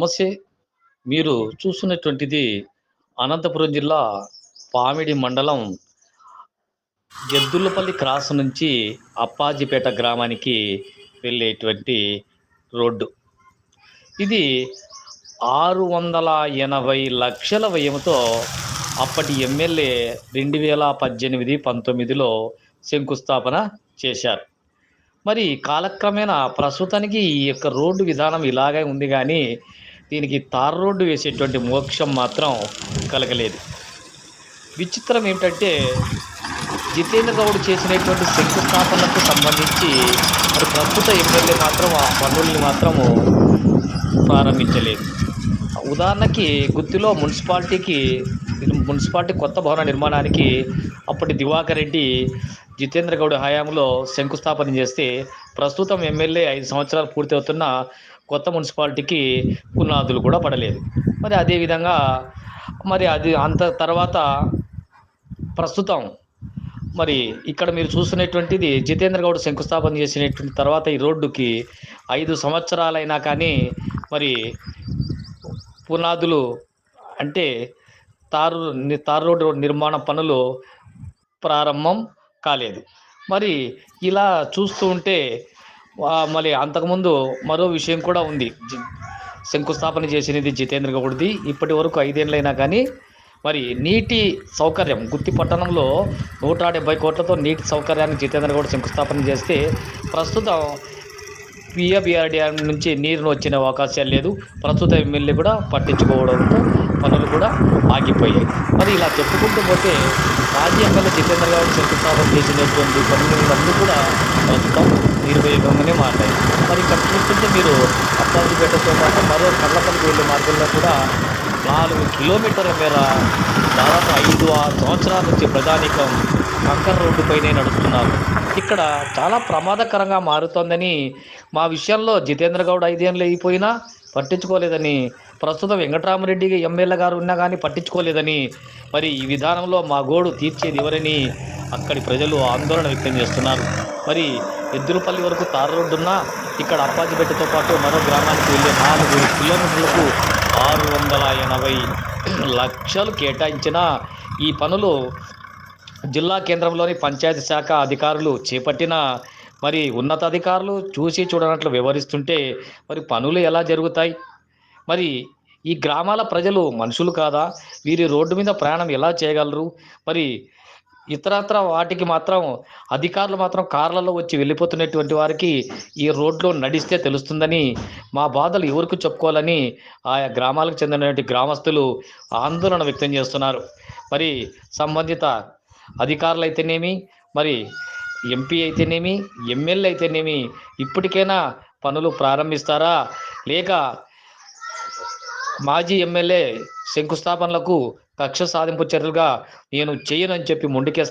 నమస్తే మీరు చూస్తున్నటువంటిది అనంతపురం జిల్లా పామిడి మండలం జద్దులపల్లి క్రాస్ నుంచి అప్పాజిపేట గ్రామానికి వెళ్ళేటువంటి రోడ్డు. ఇది ఆరు వందల ఎనభై లక్షల వ్యయంతో అప్పటి ఎమ్మెల్యే రెండు వేల పద్దెనిమిది పంతొమ్మిదిలో శంకుస్థాపన చేశారు. మరి కాలక్రమేణా ప్రస్తుతానికి ఈ యొక్క రోడ్డు విధానం ఇలాగే ఉంది కానీ దీనికి తార్ రోడ్డు వేసేటువంటి మోక్షం మాత్రం కలగలేదు. విచిత్రం ఏమిటంటే జితేంద్ర గౌడ్ చేసినటువంటి శంకుస్థాపనకు సంబంధించి మరి ప్రస్తుత ఎమ్మెల్యే మాత్రం ఆ పనుల్ని మాత్రము ప్రారంభించలేదు. ఉదాహరణకి గుత్తిలో మున్సిపాలిటీకి మున్సిపాలిటీ కొత్త భవన నిర్మాణానికి అప్పటి దివాకర్ రెడ్డి జితేంద్ర గౌడ్ హయాంలో శంకుస్థాపన చేస్తే ప్రస్తుతం ఎమ్మెల్యే ఐదు సంవత్సరాలు పూర్తి అవుతున్న కొత్త మున్సిపాలిటీకి పునాదులు కూడా పడలేదు. మరి అదేవిధంగా మరి అది అంత తర్వాత ప్రస్తుతం మరి ఇక్కడ మీరు చూస్తున్నటువంటిది జితేంద్ర గౌడ్ శంకుస్థాపన చేసినటువంటి తర్వాత ఈ రోడ్డుకి ఐదు సంవత్సరాలైనా కానీ మరి పునాదులు అంటే తారు తారు రోడ్డు నిర్మాణ పనులు ప్రారంభం కాలేదు. మరి ఇలా చూస్తూ ఉంటే మళ్ళీ అంతకుముందు మరో విషయం కూడా ఉంది. శంకుస్థాపన చేసినది జితేంద్ర గౌడ్ది. ఇప్పటి వరకు ఐదేళ్ళైనా కానీ మరి నీటి సౌకర్యం గుత్తి పట్టణంలో నూట డెబ్బై కోట్లతో నీటి సౌకర్యాన్ని జితేంద్ర గౌడ్ శంకుస్థాపన చేస్తే ప్రస్తుతం పిఎబిఆర్డీఆర్ నుంచి నీరును వచ్చిన అవకాశాలు లేదు. ప్రస్తుత ఎమ్మెల్యే కూడా పట్టించుకోవడంతో తగ్గిపోయాయి మరి ఇలా చెప్పుకుంటూ పోతే మాజీ ఎమ్మెల్యే జితేంద్ర గారు శంకుస్థాపన చేసినటువంటి పనులన్నీ కూడా మొత్తం నిర్వయోగంగానే మారాయి మరి ఇక్కడ చూస్తుంటే మీరు అప్పాజిపేటతో పాటు మరో కళ్ళపల్లికి వెళ్ళే మార్గంలో కూడా నాలుగు కిలోమీటర్ల మేర దాదాపు ఐదు ఆరు సంవత్సరాల నుంచి ప్రధానికం కంకర్ రోడ్డుపైనే నడుస్తున్నారు. ఇక్కడ చాలా ప్రమాదకరంగా మారుతోందని మా విషయంలో జితేంద్ర గౌడ్ ఐదేళ్ళు అయిపోయినా పట్టించుకోలేదని ప్రస్తుతం వెంకటరామరెడ్డి ఎమ్మెల్యే గారు ఉన్నా కానీ పట్టించుకోలేదని మరి ఈ విధానంలో మా గోడు తీర్చేది ఎవరని అక్కడి ప్రజలు ఆందోళన వ్యక్తం చేస్తున్నారు. మరి ఎద్దులపల్లి వరకు తార రోడ్డు ఇక్కడ అప్పాజిపేటతో పాటు మరో గ్రామానికి వెళ్ళే నాలుగు కిలోమీటర్లకు ఆరు వందల ఎనభై లక్షలు కేటాయించిన ఈ పనులు జిల్లా కేంద్రంలోని పంచాయతీ శాఖ అధికారులు చేపట్టిన మరి ఉన్నతాధికారులు చూసి చూడనట్లు వివరిస్తుంటే మరి పనులు ఎలా జరుగుతాయి? మరి ఈ గ్రామాల ప్రజలు మనుషులు కాదా? వీరి రోడ్డు మీద ప్రయాణం ఎలా చేయగలరు? మరి ఇతరత్ర వాటికి మాత్రం అధికారులు మాత్రం కార్లలో వచ్చి వెళ్ళిపోతున్నటువంటి వారికి ఈ రోడ్లో నడిస్తే తెలుస్తుందని మా బాధలు ఎవరికి చెప్పుకోవాలని ఆయా గ్రామాలకు చెందినటువంటి గ్రామస్తులు ఆందోళన వ్యక్తం చేస్తున్నారు. మరి సంబంధిత అధికారులు అయితేనేమి మరి ఎంపీ అయితేనేమి ఎమ్మెల్యే అయితేనేమి ఇప్పటికైనా పనులు ప్రారంభిస్తారా? లేక మాజీ ఎమ్మెల్యే శంకుస్థాపనలకు కక్ష సాధింపు చర్యలుగా నేను చేయనని చెప్పి ముందుకేస్తా